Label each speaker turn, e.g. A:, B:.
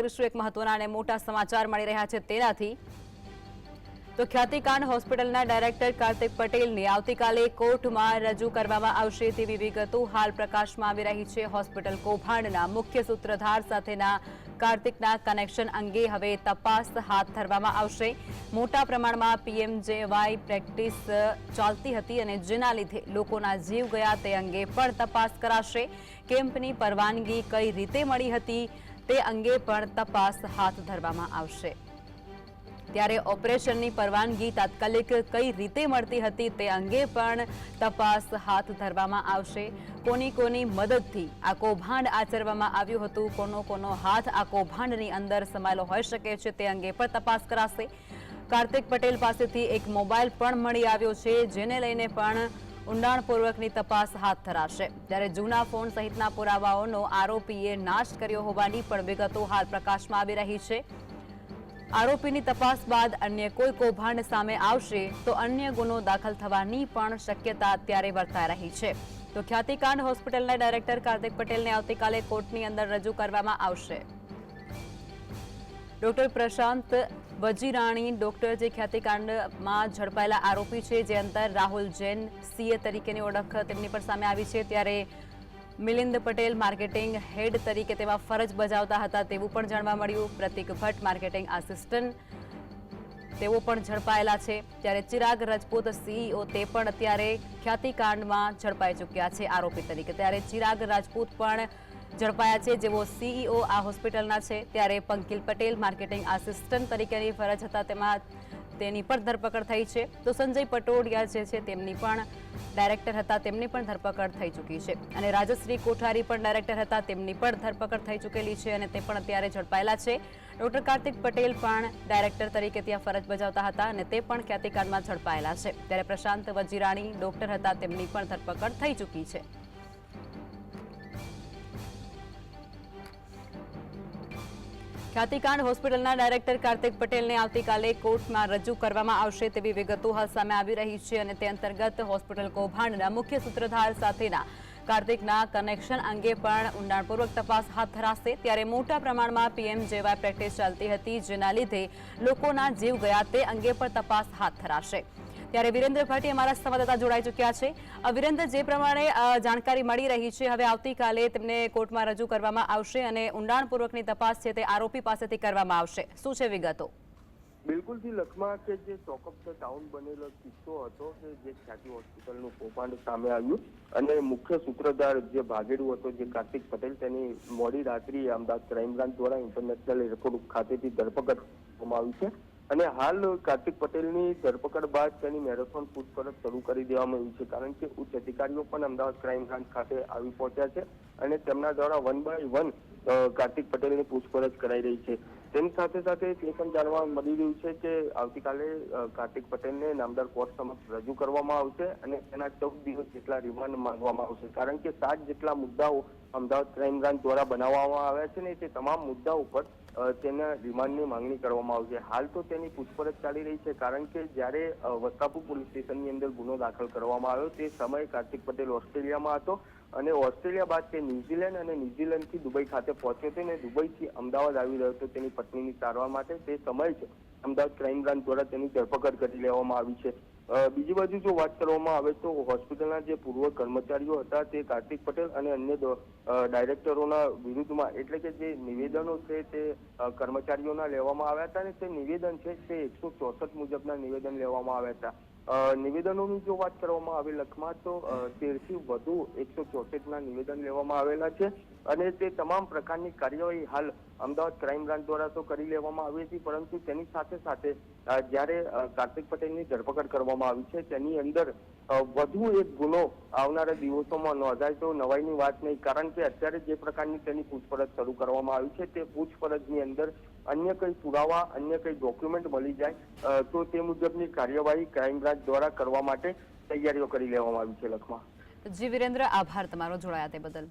A: કરીશું એક મહત્વના અને મોટા સમાચાર મળી રહ્યા છે તેનાથી. તો ખ્યાતિકાંડ હોસ્પિટલના ડાયરેક્ટર કાર્તિક પટેલને આવતીકાલે કોર્ટમાં રજૂ કરવામાં આવશે તેવી વિગતો હાલ પ્રકાશમાં આવી રહી છે. હોસ્પિટલ કૌભાંડના મુખ્ય સૂત્રધાર સાથેના કાર્તિકના કનેક્શન અંગે હવે તપાસ હાથ ધરવામાં આવશે. મોટા પ્રમાણમાં પીએમજેવાય પ્રેક્ટિસ ચાલતી હતી અને જેના લીધે લોકોના જીવ ગયા તે અંગે પણ તપાસ કરાશે. કેમ્પની પરવાનગી કઈ રીતે મળી હતી? તે અંગે પણ તપાસ હાથ ધરવામાં આવશે. ત્યારે ઓપરેશનની પરવાનગી તાત્કાલિક કઈ રીતે મળતી હતી તે અંગે પણ તપાસ હાથ ધરવામાં આવશે. કોની કોની મદદથી આ કૌભાંડ આચરવામાં આવ્યું હતું, કોનો કોનો હાથ આ કૌભાંડની અંદર સમાયેલો હોઈ શકે છે તે અંગે પણ તપાસ કરાશે. કાર્તિક પટેલ પાસેથી એક મોબાઈલ પણ મળી આવ્યો છે, જેને લઈને પણ ઊંડાણપૂર્વકની તપાસ હાથ ધરાશે. ત્યારે જૂના ફોન સહિતના પુરાવાઓનો આરોપીએ નાશ કર્યો હોવાની પણ વિગતો હાલ પ્રકાશમાં આવી રહી છે. આરોપીની તપાસ બાદ અન્ય કોઈ કૌભાંડ સામે આવશે તો અન્ય ગુનો દાખલ થવાની પણ શક્યતા અત્યારે વર્તાઈ રહી છે. તો ખ્યાતિકાંડ હોસ્પિટલના ડાયરેક્ટર કાર્તિક પટેલને આવતીકાલે કોર્ટની અંદર રજૂ કરવામાં આવશે. ડોક્ટર પ્રશાંત વજીરાણી ડોક્ટર જે ખ્યાતિકાંડમાં ઝડપાયેલા આરોપી છે, જે અંતર રાહુલ જૈન સીએ તરીકેની ઓળખ તેમની પર સામે આવી છે. ત્યારે મિલિંદ પટેલ માર્કેટિંગ હેડ તરીકે તેમાં ફરજ બજાવતા હતા તેવું પણ જાણવા મળ્યું. પ્રતિક ભટ્ટ માર્કેટિંગ આસિસ્ટન્ટ તેઓ પણ ઝડપાયેલા છે. ત્યારે ચિરાગ રજપૂત સીઈઓ તે પણ અત્યારે ખ્યાતિકાંડમાં ઝડપાઈ ચૂક્યા છે આરોપી તરીકે. ત્યારે ચિરાગ રાજપૂત પણ ઝડપાયા છે. જેઓ સીઈઓ આ હોસ્પિટલના છે, ત્યારે પંકિલ પટેલ માર્કેટિંગ આસિસ્ટન્ટ તરીકેની ફરજ હતા. તેમાં તેની પણ ધરપકડ થઈ છે. તો સંજય પટોડિયા જે છે, તેમની પણ ડાયરેક્ટર હતા. તેમની પણ ધરપકડ થઈ ચૂકી છે. અને રાજશ્રી કોઠારી પણ ડાયરેક્ટર હતા. તેમની પણ ધરપકડ થઈ ચૂકેલી છે અને તે પણ અત્યારે ઝડપાયેલા છે. ડોક્ટર કાર્તિક પટેલ પણ ડાયરેક્ટર તરીકે ત્યાં ફરજ બજાવતા હતા અને તે પણ ખ્યાતિકાંડમાં ઝડપાયેલા છે. ત્યારે પ્રશાંત વજીરાણી ડોક્ટર હતા. તેમની પણ ધરપકડ થઈ ચૂકી છે. ખ્યાતિકાંડ હોસ્પિટલના ડાયરેક્ટર કાર્તિક પટેલને આવતીકાલે કોર્ટમાં રજૂ કરવામાં આવશે તેવી વિગતો હાલ સામે આવી રહી છે અને તે અંતર્ગત હોસ્પિટલ કૌભાંડના મુખ્ય સૂત્રધાર સાથેના કાર્તિકના કનેક્શન અંગે પણ ઊંડાણપૂર્વક તપાસ હાથ ધરાશે. ત્યારે મોટા પ્રમાણમાં પીએમ જેવાય પ્રેક્ટિસ ચાલતી હતી, જેના લીધે લોકોના જીવ ગયા તે અંગે પણ તપાસ હાથ ધરાશે. ત્યારે વિરેન્દ્ર ભાટી અમારા સંવાદદાતા જોડાઈ ચૂક્યા છે. વિરેન્દ્ર, જે પ્રમાણે જાણકારી મળી રહી છે, હવે આવતીકાલે તેમને કોર્ટમાં રજૂ કરવામાં આવશે અને ઊંડાણપૂર્વકની તપાસ છે તે આરોપી પાસેથી કરવામાં આવશે. શું છે વિગતો?
B: બિલકુલથી લખમાં કે જે ચોકઅપ ટાઉન બનેલો કિસ્સો હતો કે જે ખ્યાતિ હોસ્પિટલનું કૌભાંડ સામે આવ્યું અને મુખ્ય સૂત્રધાર જે ભાગેડુ હતો, જે કાર્તિક પટેલ, તેની મોડી રાત્રિ અમદાવાદ ક્રાઇમ બ્રાન્ચ દ્વારા ઇન્ટરનેશનલ એરપોર્ટ ખાતેથી ધરપકડ કરવામાં આવી છે. અને હાલ કાર્તિક પટેલની ધરપકડ બાદ તેની મેરેથોન પૂછપરછ શરૂ કરી દેવામાં આવી છે, કારણ કે ઉચ્ચ અધિકારીઓ પણ અમદાવાદ ક્રાઇમ બ્રાન્ચ ખાતે આવી પહોંચ્યા છે અને તેમના દ્વારા વન બાય વન કાર્તિક પટેલની પૂછપરછ કરાઈ રહી છે. તેની સાથે સાથે એ પણ જાણવા મળી રહ્યું છે કે આવતીકાલે કાર્તિક પટેલને નામદાર કોર્ટ સમક્ષ રજૂ કરવામાં આવશે અને તેના ચૌદ દિવસ જેટલા રિમાન્ડ માંગવામાં આવશે. કારણ કે સાત જેટલા મુદ્દાઓ અમદાવાદ ક્રાઇમ બ્રાન્ચ દ્વારા બનાવવામાં આવ્યા છે ને તે તમામ મુદ્દા ઉપર તેના રિમાન્ડની માંગણી કરવામાં આવશે. હાલ તો તેની પૂછપરછ ચાલી રહી છે કારણ કે જ્યારે વસ્તાપુર પોલીસ સ્ટેશનની અંદર ગુનો દાખલ કરવામાં આવ્યો તે સમયે કાર્તિક પટેલ ઓસ્ટ્રેલિયામાં હતો. અને ઓસ્ટ્રેલિયા બાદ તે ન્યુઝીલેન્ડ અને ન્યુઝીલેન્ડથી દુબઈ ખાતે પહોંચ્યો હતો અને દુબઈથી અમદાવાદ આવી રહ્યો હતો તેની પત્નીની સારવાર માટે. તે સમય છે અમદાવાદ ક્રાઇમ બ્રાન્ચ દ્વારા તેની ધરપકડ કરી લેવામાં આવી છે. બીજી બાજુ જો વાત કરવામાં આવે તો હોસ્પિટલના જે પૂર્વ કર્મચારીઓ હતા તે કાર્તિક પટેલ અને અન્ય ડાયરેક્ટરોના વિરુદ્ધમાં એટલે કે જે નિવેદનો છે તે કર્મચારીઓના લેવામાં આવ્યા હતા અને તે નિવેદન છે તે એકસો ચોસઠ મુજબના નિવેદન લેવામાં આવ્યા હતા. નિવેદનોની જો વાત કરવામાં આવે લખમાં તો તેરથી વધુ એકસો ચોસઠના નિવેદન લેવામાં આવેલા છે અને તે તમામ પ્રકારની કાર્યવાહી હાલ અમદાવાદ ક્રાઇમ બ્રાન્ચ દ્વારા તો કરી લેવામાં આવી હતી, પરંતુ તેની સાથે સાથે જ્યારે કાર્તિક પટેલની ધરપકડ કરવામાં આવી છે, તેની અંદર વધુ એક ગુનો આવનારા દિવસોમાં નોંધાય તો નવાઈની વાત નહીં, કારણ કે અત્યારે જે પ્રકારની તેની પૂછપરછ શરૂ કરવામાં આવી છે, તે પૂછપરછની અંદર અન્ય કઈ પુરાવા, અન્ય કઈ ડોક્યુમેન્ટ મળી જાય તો તે મુજબની કાર્યવાહી ક્રાઇમ બ્રાન્ચ દ્વારા કરવા માટે તૈયારીઓ કરી લેવામાં આવી છે લખમાં.
A: જી, વિરેન્દ્ર, આભાર તમારો, જોડાયા તે બદલ.